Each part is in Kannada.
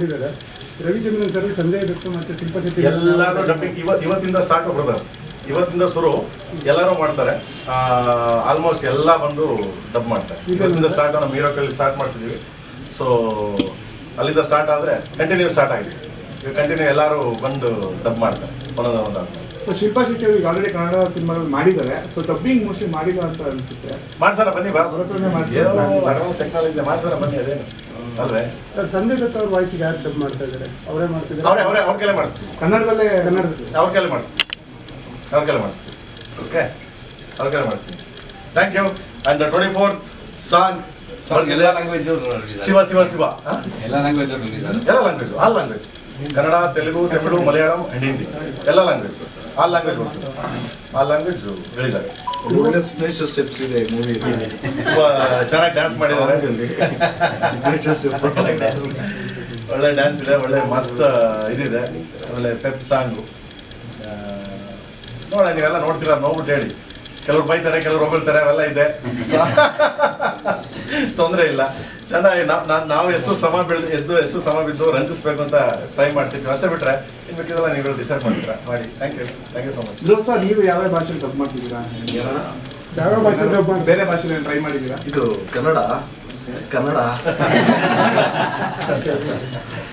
ಮಾಡಿದ್ದಾರೆ. ರವಿಚಂದ್ರನ್ ಸರ್ ಸಂಜಯ್ ದತ್ತು ಮತ್ತೆ ಶಿಲ್ಪ ಶೆಟ್ಟಿ ಎಲ್ಲರೂ ಡಬ್ಬಿಂಗ್ ಇವತ್ತು ಇವತ್ತಿಂದ ಸ್ಟಾರ್ಟ್ ಬ್ರದರ್ ಇವತ್ತಿಂದ ಶುರು. ಎಲ್ಲರೂ ಮಾಡ್ತಾರೆ. ಆಲ್ಮೋಸ್ಟ್ ಎಲ್ಲ ಬಂದು ಡಬ್ ಮಾಡ್ತಾರೆ. ಇವತ್ತಿಂದ ಸ್ಟಾರ್ಟ್ ನಮ್ಮ ಹೀರೋಕಲ್ಲಿ ಸ್ಟಾರ್ಟ್ ಮಾಡಿಸಿದೀವಿ. ಸೊ ಅಲ್ಲಿಂದ ಸ್ಟಾರ್ಟ್ ಆದರೆ ಕಂಟಿನ್ಯೂ ಸ್ಟಾರ್ಟ್ ಆಗಿದೆ. ಈಗ ಕಂಟಿನ್ಯೂ ಎಲ್ಲರೂ ಬಂದು ಡಬ್ ಮಾಡ್ತಾರೆ. ಒಂದೊಂದು ಒಂದಾದ್ಮೇಲೆ ಸೊ ಶಿಲ್ಪಾ ಶೆಟ್ಟಿ ಅವ್ರಿಗೆ ಆಲ್ರೆಡಿ ಕನ್ನಡ ಸಿನಿಮಾಗಳು ಮಾಡಿದ್ದಾರೆ. ಸೊ ಡಬ್ಬಿಂಗ್ ಮೋಸ್ಟ್ಲಿ ಮಾಡಿಲ್ಲ ಅಂತ ಅನಿಸುತ್ತೆ. ಮಾಡ್ಸಾರ ಬನ್ನಿ ಮಾಡ್ಸಾರ ಟೆಕ್ನಾಲಜಿ ಮಾಡ್ಸೋಣ ಬನ್ನಿ ಅದೇನು. ಅಲ್ವೇ ಸರ್ ಸಂಜಯ್ ದತ್ತ ಅವ್ರ ವಾಯ್ಸಿಗೆ ಯಾರು ಡಬ್ ಮಾಡ್ತಾ ಇದ್ದಾರೆ ಅವರೇ ಅವರೇ ಮಾಡ್ತಿದ್ದಾರೆ ಅವರೇ ಅವ್ರ ಕೈಲೇ ಮಾಡಿಸ್ತೀವಿ ಕನ್ನಡದಲ್ಲೇ ಕನ್ನಡದಲ್ಲಿ? ಅವ್ರ ಕೈಲೇ ಮಾಡಿಸ್ತೀವಿ ಅವ್ರ ಕೈಲೇ ಮಾಡಿಸ್ತೀವಿ ಓಕೆ? ಅವ್ರ ಕೈಲೇ ಮಾಡಿಸ್ತೀವಿ thank you and twenty fourth song ಎಲ್ಲ ಲ್ಯಾಂಗ್ವೇಜ್ ಶಿವ ಶಿವ ಶಿವ. ಹ? ಎಲ್ಲ ಲ್ಯಾಂಗ್ವೇಜ್ ಎಲ್ಲ language all language Kannada Telugu Tamil Malayalam and Hindi. ಎಲ್ಲ ಲ್ಯಾಂಗ್ವೇಜ್ ಆಲ್ ಲ್ಯಾಂಗ್ವೇಜ್ ಆ all language release signature steps ಇದೆ ಮೂವಿ ತುಂಬ ಚೆನ್ನಾಗಿ ಡ್ಯಾನ್ಸ್ ಮಾಡಿದ್ದಾರೆ. ಸಿಗ್ನೇಚರ್ ಸ್ಟೆಪ್ ಒಳ್ಳೆ ಡ್ಯಾನ್ಸ್ ಇದೆ ಒಳ್ಳೆ ಮಸ್ತ್ ಇದಿದೆ. ಆಮೇಲೆ ಪೆಪ್ ಸಾಂಗು ನೋಡ ನೀವೆಲ್ಲ ನೋಡ್ತೀರಾ ನೋಡ್ಬಿಟ್ಟು ಹೇಳಿ. ಕೆಲವ್ರು ಬೈತಾರೆ ಕೆಲವ್ರು ಹೊಗಳ್ತಾರೆ ಅವೆಲ್ಲ ಇದೆ. ತೊಂದರೆ ಇಲ್ಲ. ಚೆನ್ನಾಗಿ ನಾವು ನಾನು ನಾವು ಎಷ್ಟು ಸಮ ಬೆಳೆದು ಎದ್ದು ಎಷ್ಟು ಸಮ ಬಿದ್ದು ರಂಜಿಸ್ಬೇಕು ಅಂತ ಟ್ರೈ ಮಾಡ್ತಿದ್ವಿ. ಅಷ್ಟೇ ಬಿಟ್ರೆ ಇನ್ನು ಮಿಕ್ಕಿದೆಲ್ಲ ನೀವು ಡಿಸೈಡ್ ಮಾಡ್ತೀರಾ? ಮಾಡಿ. Thank you thank you so much ಇದು ಸರ್ ನೀವು ಯಾವ ಭಾಷೆ ತಪ್ಪು ಮಾಡ್ತಿದ್ದೀರಾ? ಯಾವ ಭಾಷೆ ಬೇರೆ ಭಾಷೆಲಿ ಟ್ರೈ ಮಾಡಿದ್ದೀರಾ? ಇದು ಕನ್ನಡ. ಕನ್ನಡ.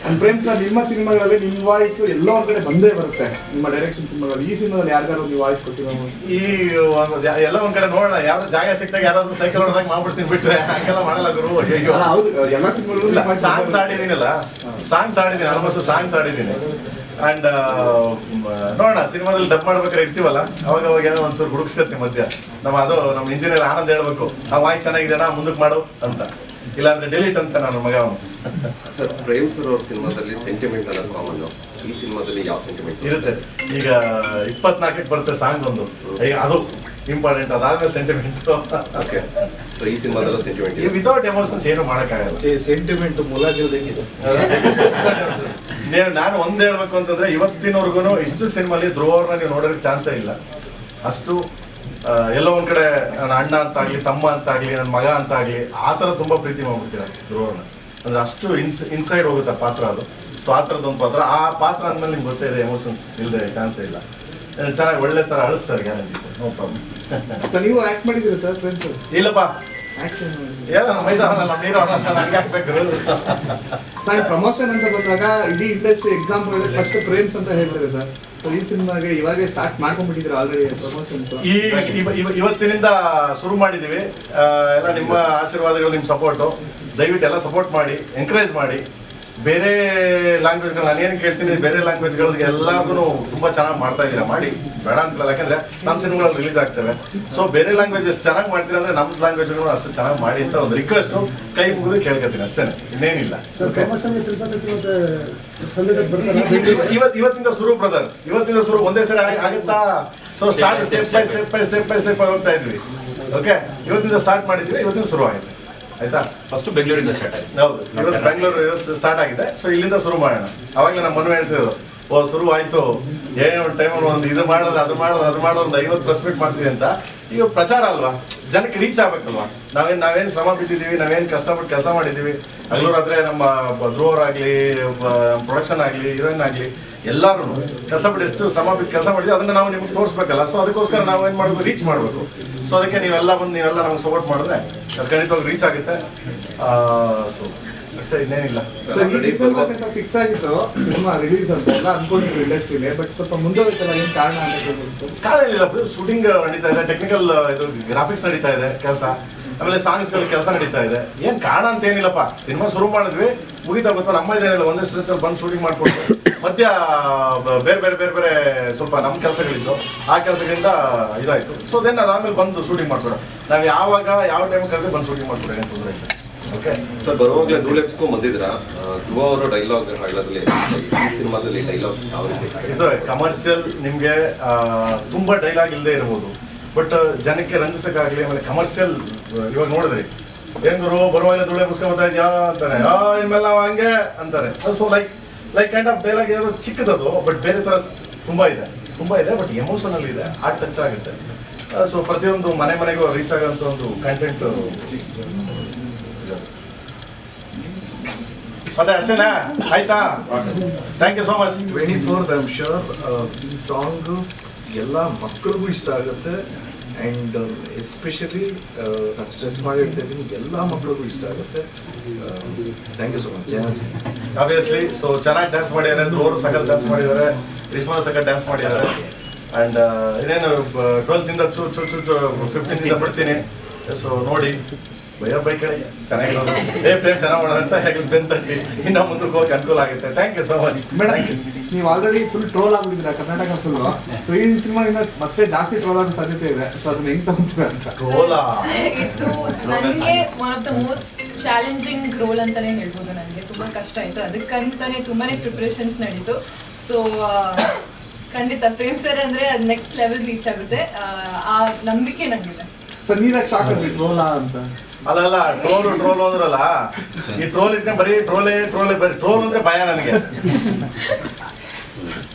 ಅಂಡ್ ಪ್ರೇಮ್ ಸರ್ ನಿಮ್ಮ ಸಿನಿಮಾಗಳಲ್ಲಿ ನಿಮ್ಮ ವಾಯ್ಸ್ ಎಲ್ಲ ಒಂದ್ ಕಡೆ ಬಂದೇ ಬರುತ್ತೆ. ನಿಮ್ಮ ಡೈರೆಕ್ಷನ್ ಸಿನಿಮಾಗಳಲ್ಲಿ ಈ ಸಿನಿಮಾದಲ್ಲಿ ಯಾರಿಗಾರು ನೀವು ವಾಯ್ಸ್ ಕೊಟ್ಟಿರೋ ಈ ಒಂದು ಎಲ್ಲ ಒಂದ್ ಕಡೆ ನೋಡೋಣ. ಯಾವ ಜಾಗ ಸಿಕ್ತಾಗ ಯಾರಾದ್ರೂ ಸೈಕಲ್ ಹೊಡೆದಾಗ ಮಾಡ್ಬಿಡ್ತೀನಿ ಬಿಟ್ರೆ. ಹಾಗೆಲ್ಲ ಮಾಡಲ್ಲ ಗುರು ಅಯ್ಯೋ ಹೌದು ಎಲ್ಲ ಸಿನಿಮಾಗಳು ಸಾಂಗ್ಸ್ ಆಡಿದ್ದೀನಲ್ಲ ಸಾಂಗ್ಸ್ ಆಡಿದ್ದೀನಿ ಆಲ್ಮೋಸ್ಟ್ ಸಾಂಗ್ಸ್ ಆಡಿದ್ದೀನಿ ಅಂಡ್ ನೋಡೋಣ ಸಿನಿಮಾದಲ್ಲಿ ಡಬ್ ಮಾಡ್ಬೇಕಾದ್ರೆ ಇರ್ತೀವಲ್ಲ? ಅವಾಗ ಅವಾಗ ಏನೋ ಒಂಚೂರು ಹುಡುಕ್ಸ್ಕತ್ತೀನಿ ಮಧ್ಯ. ನಮ್ಮ ಅದು ನಮ್ಮ ಇಂಜಿನಿಯರ್ ಆನಂದ್ ಹೇಳ್ಬೇಕು ಆ ವಾಯ್ ಚೆನ್ನಾಗಿದೆ ಮುಂದಕ್ಕೆ ಮಾಡು ಅಂತ. ಇಲ್ಲಾಂದ್ರೆ ಡಿಲೀಟ್ ಅಂತ ನಾನು ಮಗ. ಸರ್ ಪ್ರೇಮ್ ಸರ್ ಅವ್ರ ಸಿನಿಮಾದಲ್ಲಿ ಸೆಂಟಿಮೆಂಟ್ ಅನ್ನೋದು ಕಾಮನ್ ಈ ಸಿನಿಮಾದಲ್ಲಿ ಯಾವ ಸೆಂಟಿಮೆಂಟ್ ಇರುತ್ತೆ? ಈಗ ಇಪ್ಪತ್ನಾಲ್ಕಕ್ಕೆ ಬರುತ್ತೆ ಸಾಂಗ್ ಒಂದು. ಈಗ ಅದು ಇಂಪಾರ್ಟೆಂಟ್ ಅದಾದ್ಮೇಲೆ ಸೆಂಟಿಮೆಂಟ್ ಓಕೆ ಸೊ ಈ ಸಿನಿಮಾದಲ್ಲ ಸೆಂಟಿಮೆಂಟ್ ಈ ವಿತೌಟ್ ಎಮೋಷನ್ಸ್ ಏನು ಮಾಡೋಕ್ಕಾಗಲ್ಲ. ಈ ಸೆಂಟಿಮೆಂಟ್ ಮುಲಾಜಿಲ್ದಂಗಿದೆ ನೀವು ನಾನು ಒಂದೇ ಹೇಳ್ಬೇಕು ಅಂತಂದ್ರೆ ಇವತ್ತಿನವರೆಗೂ ಇಷ್ಟು ಸಿನಿಮಾಲಿ ಧ್ರುವ ಅವ್ರನ್ನ ನೀವು ನೋಡೋಕ್ಕೆ ಚಾನ್ಸೇ ಇಲ್ಲ. ಅಷ್ಟು ಎಲ್ಲೋ ಒಂದ್ ಕಡೆ ನನ್ನ ಅಣ್ಣ ಅಂತ ಆಗ್ಲಿ ತಮ್ಮ ಅಂತ ಆಗ್ಲಿ ನನ್ನ ಮಗ ಅಂತ ಆಗ್ಲಿ ಆ ಥರ ತುಂಬಾ ಪ್ರೀತಿ ಮಾಡ್ಬಿಡ್ತೀರ ಧ್ರುವನ ಅಂದ್ರೆ ಅಷ್ಟು ಇನ್ಸ್ ಇನ್ಸೈಡ್ ಹೋಗುತ್ತೆ ಆ ಪಾತ್ರ ಅದು. ಸೊ ಆ ಥರದೊಂದು ಪಾತ್ರ. ಆ ಪಾತ್ರ ಅಂದ್ಮೇಲೆ ನಿಮ್ಗೆ ಗೊತ್ತೇ ಇದೆ ಎಮೋಷನ್ಸ್ ಇಲ್ಲದೆ ಚಾನ್ಸೇ ಇಲ್ಲ. ಚೆನ್ನಾಗಿ ಒಳ್ಳೆ ಥರ ಅಳಿಸ್ತಾರೆ ಗ್ಯಾರಂಟಿ ನೋ ಪ್ರಾಬ್ಲಮ್ ಸರ್ ನೀವು ಆಕ್ಟ್ ಮಾಡಿದ್ದೀರಾ ಸರ್ ಫ್ರೆಂಡ್ಸ್ ಇಲ್ಲಪ್ಪ. ಏನೋ ನನಗೆ ಹಾಕ್ಬೇಕು. ಸರ್ ಪ್ರಮೋಷನ್ ಅಂತ ಬಂದಾಗ ಇಡೀ ಇಂಡಸ್ಟ್ರಿ ಎಕ್ಸಾಂಪಲ್ ಫಸ್ಟ್ ಫ್ರೇಮ್ಸ್ ಅಂತ ಹೇಳ್ತಾರೆ ಸರ್. ಈ ಸಿನಿಮಾಗೆ ಇವಾಗೆ ಸ್ಟಾರ್ಟ್ ಮಾಡ್ಕೊಂಡ್ಬಿಟ್ಟಿದ್ರೆ ಆಲ್ರೆಡಿ ಪ್ರಮೋಷನ್ಸ್ ಈ ಇವ- ಇವ- ಇವತ್ತಿನಿಂದ ಶುರು ಮಾಡಿದ್ದೀವಿ. ಎಲ್ಲ ನಿಮ್ಮ ಆಶೀರ್ವಾದಗಳು, ನಿಮ್ಮ ಸಪೋರ್ಟು ದಯವಿಟ್ಟು ಎಲ್ಲ ಸಪೋರ್ಟ್ ಮಾಡಿ ಎನ್ಕರೇಜ್ ಮಾಡಿ. ಬೇರೆ ಲ್ಯಾಂಗ್ವೇಜ್ಗಳು ನಾನು ಏನು ಕೇಳ್ತೀನಿ ಬೇರೆ ಲ್ಯಾಂಗ್ವೇಜ್ಗಳಿಗೆ ಎಲ್ಲರಿಗೂ ತುಂಬ ಚೆನ್ನಾಗಿ ಮಾಡ್ತಾ ಇದ್ದೀರಾ? ಮಾಡಿ. ಬೇಡ ಅಂತಿಲ್ಲ ಯಾಕಂದ್ರೆ ನಮ್ಮ ಸಿನಿಮಾಗಳು ರಿಲೀಸ್ ಆಗ್ತವೆ. ಸೊ ಬೇರೆ ಲ್ಯಾಂಗ್ವೇಜ್ ಎಷ್ಟು ಚೆನ್ನಾಗಿ ಮಾಡ್ತೀರಾ ಅಂದ್ರೆ ನಮ್ಮ ಲ್ಯಾಂಗ್ವೇಜ್ಗಳು ಅಷ್ಟು ಚೆನ್ನಾಗಿ ಮಾಡಿ ಅಂತ ಒಂದು ರಿಕ್ವೆಸ್ಟು ಕೈ ಮುಗಿದು ಕೇಳ್ಕೊತೀನಿ ಅಷ್ಟೇ ಇನ್ನೇನಿಲ್ಲ. ಓಕೆ ಪ್ರಮೋಷನ್ ಶಿಲ್ಪಾ ಶೆಟ್ಟಿ ಮತ್ತೆ ಸಂಜಯ್ ದತ್ ಬರ್ತಾರಾ? ಇವತ್ ಇವತ್ತಿಂದ ಶುರು ಬ್ರದರ್ ಇವತ್ತಿಂದ ಶುರು ಒಂದೇ ಸರಿ ಆಗುತ್ತಾ? So start step by step by step by step ಹೋಗ್ತಾ ಇದ್ವಿ. ಓಕೆ ಇವತ್ತಿಂದ ಸ್ಟಾರ್ಟ್ ಮಾಡಿದ್ವಿ ಇವತ್ತಿಂದ ಶುರು ಆಗಿದೆ ಆಯ್ತಾ? ಫಸ್ಟ್ ಬೆಂಗಳೂರಿಂದ ಸ್ಟಾರ್ಟ್ ಆಗಿದೆ. ಹೌದು ಇವತ್ತು ಬೆಂಗಳೂರು ಸ್ಟಾರ್ಟ್ ಆಗಿದೆ. ಸೊ ಇಲ್ಲಿಂದ ಶುರು ಮಾಡೋಣ. ಅವಾಗಲೇ ನಮ್ಮ ಮನೆ ಹೇಳ್ತಿದ್ರು ಓ ಶುರು ಆಯ್ತು. ಏನೇ ಒಂದು ಟೈಮಲ್ಲಿ ಒಂದು ಇದು ಮಾಡೋದು ಅದು ಮಾಡೋದು ಅದು ಮಾಡೋದು ಒಂದು ಐವತ್ತು ಪ್ರೆಸ್ ಮೀಟ್ ಮಾಡ್ತೀವಿ ಅಂತ. ಈಗ ಪ್ರಚಾರ ಅಲ್ವಾ? ಜನಕ್ಕೆ ರೀಚ್ ಆಗ್ಬೇಕಲ್ವಾ? ನಾವೇನು ನಾವೇನು ಶ್ರಮ ಬಿದ್ದಿದ್ದೀವಿ ನಾವೇನು ಕಷ್ಟಪಟ್ಟು ಕೆಲಸ ಮಾಡಿದ್ದೀವಿ? ಹಗಲು ನಮ್ಮ ನಮ್ಮ ಧ್ರುವರಾಗ್ಲಿ ಪ್ರೊಡಕ್ಷನ್ ಆಗಲಿ ಹೀರೋಯಿನ್ ಆಗಲಿ ಎಲ್ಲರೂ ಬಿಟ್ಟು ಎಷ್ಟು ಶ್ರಮ ಬಿಟ್ಟು ಕೆಲಸ ಮಾಡಿದ್ವಿ ಅದನ್ನ ನಾವು ನಿಮ್ಗೆ ತೋರಿಸ್ಬೇಕಲ್ಲ. ಸೊ ಅದಕ್ಕೋಸ್ಕರ ನಾವು ಏನು ಮಾಡಬೇಕು ರೀಚ್ ಮಾಡಬೇಕು. ಸೊ ಅದಕ್ಕೆ ನೀವೆಲ್ಲ ಬಂದು ನೀವೆಲ್ಲ ನಮ್ಗೆ ಸಪೋರ್ಟ್ ಮಾಡಿದ್ರೆ ಖಂಡಿತವಾಗಿ ರೀಚ್ ಆಗುತ್ತೆ. ಸೊ ಅಷ್ಟೇ ಇನ್ನೇನಿಲ್ಲ. ಫಿಕ್ಸ್ ಆಗಿತ್ತು. ಸಿನಿಮಾ ರಿಲೀಸ್ ಅಂತ ಎಲ್ಲ ಅನ್ಕೊಂಡಿದ್ರು ಇಂಡಸ್ಟ್ರಿಲಿ ಬಟ್ ಸ್ವಲ್ಪ ಮುಂದೆ ಹೋಯ್ತಲ್ಲ ಏನ್ ಕಾರಣ ಅಂತ ಕಾಲೇನಿಲ್ಲ ಶೂಟಿಂಗ್ ನಡೀತಾ ಇದೆ ಟೆಕ್ನಿಕಲ್ ಇದು ಗ್ರಾಫಿಕ್ಸ್ ನಡೀತಾ ಇದೆ ಕೆಲಸ. ಆಮೇಲೆ ಸಾಂಗ್ಸ್ಗಳ ಕೆಲಸ ನಡೀತಾ ಇದೆ. ಏನ್ ಕಾರಣ ಅಂತ ಏನಿಲ್ಲಪ್ಪ. ಸಿನಿಮಾ ಶುರು ಮಾಡಿದ್ವಿ ಮುಗಿತಾ ಗೊತ್ತಾ ನಮ್ಮ ಇದೇನಿಲ್ಲ ಒಂದೇ ಸ್ಟ್ರೆಚ್ ಅಲ್ಲಿ ಬಂದು ಶೂಟಿಂಗ್ ಮಾಡ್ಕೊಂಡು. ಮಧ್ಯ ಬೇರೆ ಬೇರೆ ಬೇರೆ ಬೇರೆ ಸ್ವಲ್ಪ ನಮ್ಮ ಕೆಲಸಗಳಿದ್ದು ಆ ಕೆಲಸಗಳಿಂದ ಇದಾಯ್ತು. ಸೊ ದೆನ್ ಅದಾದ್ಮೇಲೆ ಬಂದು ಶೂಟಿಂಗ್ ಮಾಡ್ಕೊಡೋ ನಾವು ಯಾವಾಗ ಯಾವ ಟೈಮ್ ಕರೆದ್ರೆ ಬಂದು ಶೂಟಿಂಗ್ ಮಾಡ್ಕೊಡೋ ಏನು ತೊಂದರೆ ಇಲ್ಲ. ಓಕೆ ಸರ್ ಬರುವಾಗಲೇ ಧೂಳು ಎಪ್ಸ್ಕೊಂಡ್ ಆ, ಧ್ರುವ ಅವರು ಡೈಲಾಗ್ ಹೇಳೋದ್ರಲ್ಲಿ ಈ ಸಿನಿಮಾದಲ್ಲಿ ಡೈಲಾಗ್ ಯಾವ ರೀತಿ ಇದು ಕಮರ್ಷಿಯಲ್ ನಿಮಗೆ ತುಂಬಾ ಡೈಲಾಗ್ ಇಲ್ಲದೆ ಇರ್ಬೋದು. ಬಟ್ ಜನಕ್ಕೆ ರಂಜಿಸಕ್ಕಾಗ್ಲಿ, ಆಮೇಲೆ ಕಮರ್ಷಿಯಲ್ ಇವಾಗ ನೋಡಿದ್ರಿ. ಗುರು ಬರುವ ಧೂಳೆ ಬರ್ತಾ ಇದ್ಯಾ ಅಂತಾರೆ. ಆ, ಇನ್ಮೇಲೆ ನಾವು ಹಂಗೆ ಅಂತಾರೆ. So like like kind of dialogue ಏನೋ ಚಿಕ್ಕದದು ಬಟ್ ಬೇರೆ ತರ ತುಂಬಾ ಇದೆ. ತುಂಬಾ ಇದೆ ಬಟ್ ಎಮೋಷನಲ್ ಇದೆ. ಆ ಟಚ್ ಆಗುತ್ತೆ. ಸೊ ಪ್ರತಿಯೊಂದು ಮನೆ ಮನೆಗೂ ರೀಚ್ ಆಗೋಂಥ ಒಂದು ಕಂಟೆಂಟ್ ಮತ್ತೆ ಅಷ್ಟೇನಾ? ಆಯ್ತಾ? Thank you so much twenty four I am sure ಈ ಸಾಂಗ್ ಎಲ್ಲ ಮಕ್ಕಳಿಗೂ ಇಷ್ಟ ಆಗುತ್ತೆ. ಆ್ಯಂಡ್ ಎಸ್ಪೆಷಲಿ ನಾನು ಸ್ಟ್ರೆಸ್ ಮಾಡಿ ಹೇಳ್ತಾ ಇದ್ದೀನಿ. ಎಲ್ಲ ಮಕ್ಕಳಿಗೂ ಇಷ್ಟ ಆಗುತ್ತೆ. Thank you so much obviously so ಚೆನ್ನಾಗಿ ಡ್ಯಾನ್ಸ್ ಮಾಡಿದ್ದಾರೆ ಅವರು ಸಕಲ್ ಡ್ಯಾನ್ಸ್ ಮಾಡಿದ್ದಾರೆ. ರಿಶ್ಮಾ ಸಕಲ್ ಡ್ಯಾನ್ಸ್ ಮಾಡಿದ್ದಾರೆ. ಆ್ಯಂಡ್ ಇನ್ನೇನು ಟ್ವೆಲ್ತಿಂದ ಚೂ ಚೂ ಚೂ ಫಿಫ್ಟೀನ್ ಇಂದ ಬಿಡ್ತೀನಿ. ಸೊ ನೋಡಿ. ಭಯ ಬೈಕ್ ಚೆನ್ನಾಗಿರೋದು ಏ ಪ್ರೇಮ್ ಚೆನ್ನಾಗಿ ಮಾಡೋದಂತ ಹೇಗೆ ಬೆನ್ ತಟ್ಟಿ ಇನ್ನ ಮುಂದಕ್ಕೆ ಹೋಗಿ ಅನುಕೂಲ ಆಗುತ್ತೆ. Thank you so much madam ನೀವು ಆಲ್ರೆಡಿ ಫುಲ್ ಟ್ರೋಲ್ ಆಗ್ಬಿಟ್ಟಿದ್ದೀರಾ? ಕರ್ನಾಟಕ ಫುಲ್ ಸೊ ಈ ಸಿನಿಮಾದಿಂದ ಮತ್ತೆ ಜಾಸ್ತಿ ಟ್ರೋಲ್ ಆಗೋ ಸಾಧ್ಯತೆ ಇದೆ. ಸೊ ಅದನ್ನ ಹೆಂಗ್ ತಗೊಂತೀರಾ ಅಂತ? ರೋಲಾ ಇದು ನನಗೆ one of the most challenging role ಅಂತಾನೆ ಹೇಳ್ಬೋದು ನನಗೆ. ತುಂಬಾ ಕಷ್ಟ ಆಯ್ತು. ಅದಕ್ಕಂತಾನೆ ತುಂಬಾನೇ ಪ್ರಿಪರೇಷನ್ಸ್ ನಡೀತು. ಸೊ ಖಂಡಿತ ಪ್ರೇಮ್ ಸರ್ ಅಂದ್ರೆ ಅದು ನೆಕ್ಸ್ಟ್ ಲೆವೆಲ್ ರೀಚ್ ಆಗುತ್ತೆ. ಆ, ನಂಬಿಕೆ ನಂಗಿದೆ. ಸರ್ ನೀರಾಗ ಶಾಕ್ ಟ್ರೋಲಾ ಅಂತ? ಅಲ್ಲ ಅಲ್ಲ ಟ್ರೋಲ್ ಟ್ರೋಲ್ ಅಂದ್ರಲ್ಲ? ಈ ಟ್ರೋಲ್ ಇಟ್ನೆ ಬರೀ ಟ್ರೋಲೇ ಟ್ರೋಲೇ ಬರೀ ಟ್ರೋಲ್ ಅಂದ್ರೆ ಭಯ ನನಗೆ.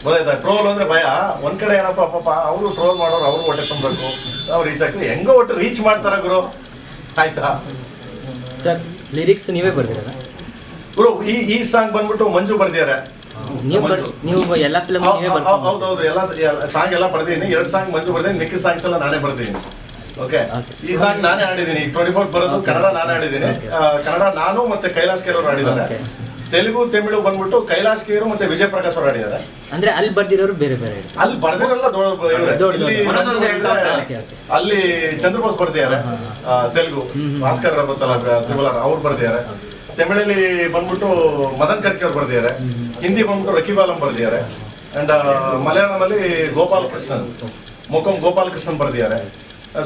ಗೊತ್ತಾಯ್ತಾ? ಟ್ರೋಲ್ ಅಂದ್ರೆ ಭಯ. ಒಂದ್ ಕಡೆ ಏನಪ್ಪ ಪಾಪ ಅವರು ಟ್ರೋಲ್ ಮಾಡೋರು ಅವರು ಹೊಟ್ಟೆ ತುಂಬಬೇಕು. ಅವ್ರು ರೀಚ್ ಆಗ್ತೀವಿ. ಹೆಂಗೋ ಒಟ್ಟು ರೀಚ್ ಮಾಡ್ತಾರ ಗುರು. ಆಯ್ತಾ? ಸರ್ ಲಿರಿಕ್ಸ್ ನೀವೇ ಬರ್ದಿರಲ್ಲ? ಗುರು ಈ ಈ ಸಾಂಗ್ ಬಂದ್ಬಿಟ್ಟು ಮಂಜು ಬರ್ದಿದ್ದಾರೆ. ನೀವು ಎಲ್ಲ ಫಿಲಮ್ ಬರ್ಕೊಂಡು ಹೌದೌದು ಎಲ್ಲ ಸಾಂಗ್ ಎಲ್ಲ ಬರ್ದಿದ್ದೀನಿ. ಎರಡು ಸಾಂಗ್ ಮಂಜು ಬರ್ದಿದ್ದೀನಿ. ಮಿಕ್ಕಿ ಸಾಂಗ್ಸ್ ಎಲ್ಲ ನಾನೇ ಬರ್ದಿದ್ದೀನಿ. ಓಕೆ ಈ ಸಾಂಗ್ ನಾನೇ ಆಡಿದ್ದೀನಿ ಟ್ವೆಂಟಿ ಫೋರ್ ಬರೋದು ಕನ್ನಡ ನಾನೇ ಆಡಿದ್ದೀನಿ ಕನ್ನಡ ನಾನು ಮತ್ತೆ ಕೈಲಾಸ್ ಕೇರ್ ಅವರು ಆಡಿದ್ದಾರೆ ತೆಲುಗು ತಮಿಳು ಬಂದ್ಬಿಟ್ಟು ಕೈಲಾಸ್ ಕೇರು ಮತ್ತೆ ವಿಜಯ್ ಪ್ರಕಾಶ್ ಅವರು ಆಡಿದ್ದಾರೆ ಅಂದ್ರೆ ಅಲ್ಲಿ ಬರ್ದಿರೋರು ಬೇರೆ ಬೇರೆ. ಅಲ್ಲಿ ಬರ್ದಿರಲ್ಲ. ಅಲ್ಲಿ ಚಂದ್ರಬೋಸ್ ಬರ್ದಿದ್ದಾರೆ. ತೆಲುಗು. ಭಾಸ್ಕರ್ ಗೊತ್ತಲ್ಲ ತ್ರಿಬಲರ್ ಅವ್ರು ಬರ್ದಿದ್ದಾರೆ. ತಮಿಳಲ್ಲಿ ಬಂದ್ಬಿಟ್ಟು ಮದನ್ ಕರ್ಕಿ ಅವ್ರು ಬರ್ದಿದ್ದಾರೆ. ಹಿಂದಿ ಬಂದ್ಬಿಟ್ಟು ರಕಿಬಾಲಂ ಬರ್ದಿದ್ದಾರೆ. ಅಂಡ್ ಮಲಯಾಳಮಲ್ಲಿ ಗೋಪಾಲ್ ಕೃಷ್ಣನ್ ಮುಖಂ ಗೋಪಾಲ್ ಕೃಷ್ಣನ್ ಬರ್ದಿದ್ದಾರೆ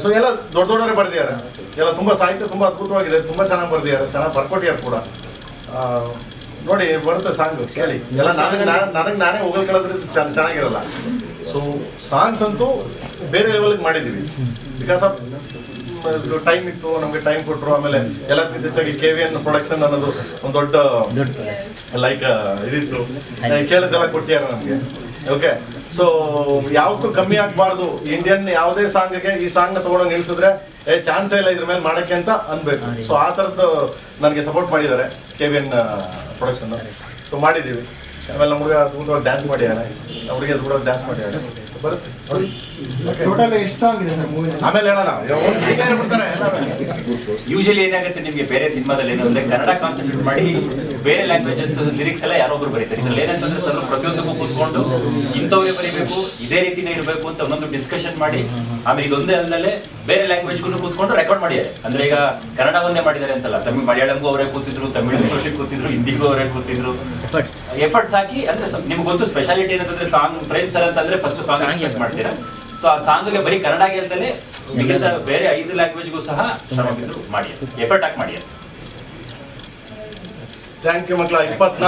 ಸೊ ಎಲ್ಲ ದೊಡ್ಡ ದೊಡ್ಡವರೇ ಬರ್ದಿದ್ದಾರೆ. ಎಲ್ಲ ತುಂಬ ಸಾಹಿತ್ಯ ತುಂಬ ಅದ್ಭುತವಾಗಿದೆ. ತುಂಬ ಚೆನ್ನಾಗಿ ಬರ್ದಿದ್ದಾರೆ. ಚೆನ್ನಾಗಿ ಬರ್ಕೊಟ್ಟಿದ್ದಾರೆ ಕೂಡ. ನೋಡಿ ಬರುತ್ತೆ ಸಾಂಗ್. ಕೇಳಿ. ಎಲ್ಲ ನನಗೆ ನನಗೆ ನಾನೇ ಹೋಗಲ್ಕೊಳ್ಳೋದ್ರೆ ಚೆನ್ನಾಗಿರಲ್ಲ. ಸೊ ಸಾಂಗ್ಸ್ ಅಂತೂ ಬೇರೆ ಲೆವೆಲ್ಗೆ ಮಾಡಿದ್ದೀವಿ ಬಿಕಾಸ್ ಆಫ್ ಟೈಮ್ ಇತ್ತು ನಮಗೆ ಟೈಮ್ ಕೊಟ್ಟರು ಆಮೇಲೆ ಎಲ್ಲದಕ್ಕಿಂತ ಹೆಚ್ಚಾಗಿ ಕೆ ವಿ ಎನ್ ಪ್ರೊಡಕ್ಷನ್ ಅನ್ನೋದು ಒಂದು ದೊಡ್ಡ ದೊಡ್ಡ ಲೈಕ್ ಇದಿತ್ತು. ಕೇಳಿದ್ದೆಲ್ಲ ಕೊಟ್ಟಿದ್ದಾರೆ ನಮಗೆ. ಓಕೆ ಸೊ ಯಾವಕ್ಕೂ ಕಮ್ಮಿ ಆಗಬಾರ್ದು. ಇಂಡಿಯನ್ ಯಾವುದೇ ಸಾಂಗ್ಗೆ ಈ ಸಾಂಗ್ನ ತಗೊಂಡು ನಿಲ್ಸಿದ್ರೆ, ಏ ಚಾನ್ಸ್ ಇಲ್ಲ ಇದ್ರ ಮೇಲೆ ಮಾಡಕ್ಕೆ ಅಂತ ಅನ್ಬೇಕು. ಸೊ ಆ ಥರದ್ದು ನನಗೆ ಸಪೋರ್ಟ್ ಮಾಡಿದ್ದಾರೆ K V N production so ಮಾಡಿದ್ದೀವಿ. ಆಮೇಲೆ ನಮ್ಮ ಹುಡುಗ ಅದ್ಭುತವಾಗಿ ಡ್ಯಾನ್ಸ್ ಮಾಡಿದ್ದಾರೆ ನಮ್ಮ ಹುಡುಗಿ ಅದ್ಭುತವಾಗಿ ಡ್ಯಾನ್ಸ್ ಮಾಡಿದ್ದಾರೆ ಬರುತ್ತೆ. ನೋಡಿ. Okay. ಟೋಟಲ್ ಎಷ್ಟು ಸಾಂಗ್ ಇದೆ ಸರ್ ಮೂವಿ ಆಮೇಲೆ ಹೇಳೋಣ. ಒಂದು ಹೀಗೆ ಹೇಳ್ಬಿಡ್ತಾರೆ ಎಲ್ಲವೇ. ಯೂಶಲಿ ಏನಾಗುತ್ತೆ ನಿಮಗೆ ಬೇರೆ ಸಿನಿಮಾದಲ್ಲಿ ಏನಂದ್ರೆ ಕನ್ನಡ ಕಾನ್ಸಂಟ್ರೇಟ್ ಮಾಡಿ ಬೇರೆ ಲ್ಯಾಂಗ್ವೇಜಸ್ ಲಿರಿಕ್ಸ್ ಎಲ್ಲ ಯಾರೊಬ್ರು ಒಬ್ರು ಬರೀತಾರೆ. ಇದ್ರಲ್ಲಿ ಏನಂತಂದ್ರೆ ಸರ್ ಪ್ರತಿಯೊಂದಕ್ಕೂ ಕೂತ್ಕೊಂಡು ಇಂಥವ್ರೆ ಬರೀಬೇಕು ಇದೇ ರೀತಿನೇ ಇರಬೇಕು ಅಂತ ಒಂದೊಂದು ಡಿಸ್ಕಷನ್ ಮಾಡಿ ಆಮೇಲೆ ಇದೊಂದೇ ಅಲ್ಲದೆ ಬೇರೆ ಲ್ಯಾಂಗ್ವೇಜ್ಗೂ ಕೂತ್ಕೊಂಡು ರೆಕಾರ್ಡ್ ಮಾಡಿದ್ದಾರೆ ಅಂದ್ರೆ ಈಗ ಕನ್ನಡ ಒಂದೇ ಮಾಡಿದ್ದಾರೆ ಅಂತಲ್ಲ. ತಮಿಳ್ ಮಲಯಾಳಂಗೂ ಅವರೇ ಕೂತಿದ್ರು ತಮಿಳು ಕೂತಿದ್ರು ಹಿಂದಿಗೂ ಅವರೇ ಕೂತಿದ್ರು. ಎಫರ್ಟ್ಸ್ ಹಾಕಿ ಅಂದ್ರೆ ನಿಮ್ಗೆ ಗೊತ್ತು ಸ್ಪೆಷಾಲಿಟಿ ಏನಂತಂದ್ರೆ ಸಾಂಗ್ ಪ್ರೇಮ್ ಸರ್ ಅಂತಂದ್ರೆ ಫಸ್ಟ್ ಸಾಂಗ್ ಎಕ್ಸ್ಪೆಕ್ಟ್ ಮಾಡ್ತೀರಾ? ಸೊ ಆ ಸಾಂಗ್ಗೆ ಬರೀ ಕನ್ನಡ ಹೇಳ್ತಾನೆ ಮಿಗಿದ ಬೇರೆ ಐದು ಲ್ಯಾಂಗ್ವೇಜ್ಗೂ ಸಹ ಮಾಡಿ ಎಫರ್ಟ್ ಹಾಕಿ ಮಾಡಿ ಥ್ಯಾಂಕ್ ಯು ಮಕ್ಕಳ ಇಪ್ಪತ್ನಾಲ್ಕು